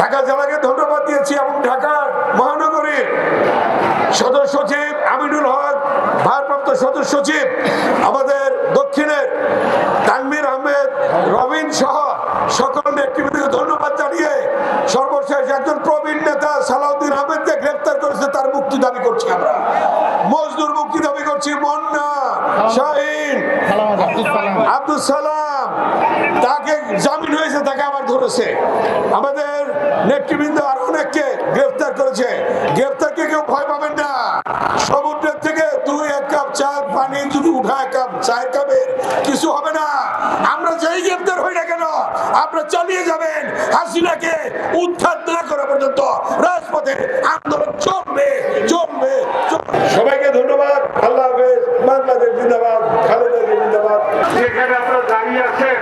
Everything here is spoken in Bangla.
ঢাকা জেলাকে ধন্যবাদ দিয়েছি এবং ঢাকা মহানগরীর সদস্য সচিব আমিনুল হক ভারপ্রাপ্ত সদস্য সচিব আমাদের দক্ষিণের তানভীর আহমেদ রবিন সহ সকল নেতৃবৃন্দকে ধন্যবাদ জানিয়ে সর্বশেষ একজন প্রবীণ নেতা সালাউদ্দিন আহমেদকে গ্রেপ্তার করেছে তার মুক্তি দাবি করছি আমরা। মজদুর মুক্তি দাবি করছি মন্না শাহিন আব্দুল সালাম। তাকে জামিন হয়েছে, তাকে আবার ধরেছে। আমাদের নেতৃবৃন্দ আর অনেককে গ্রেফতার করেছে। গ্রেফতারকে কেউ ভয় পাবেন না। সমুদ্রের থেকে দুই, এক কাপ চা পানি যদি উঠা এক কাপ, চায়ের কাপের কিছু হবে না। আমরা যেই গ্রেফতার হই না কেন, আপনারা চালিয়ে যাবেন। হাসিনাকে উদ্ধার না করা পর্যন্ত রাজপথে আন্দোলন চলবে চলবে। সবাইকে ধন্যবাদ। আল্লাহ হাফেজ। বাংলাদেশ জিন্দাবাদ। জায়গায় আপনারা দাঁড়িয়ে আছেন।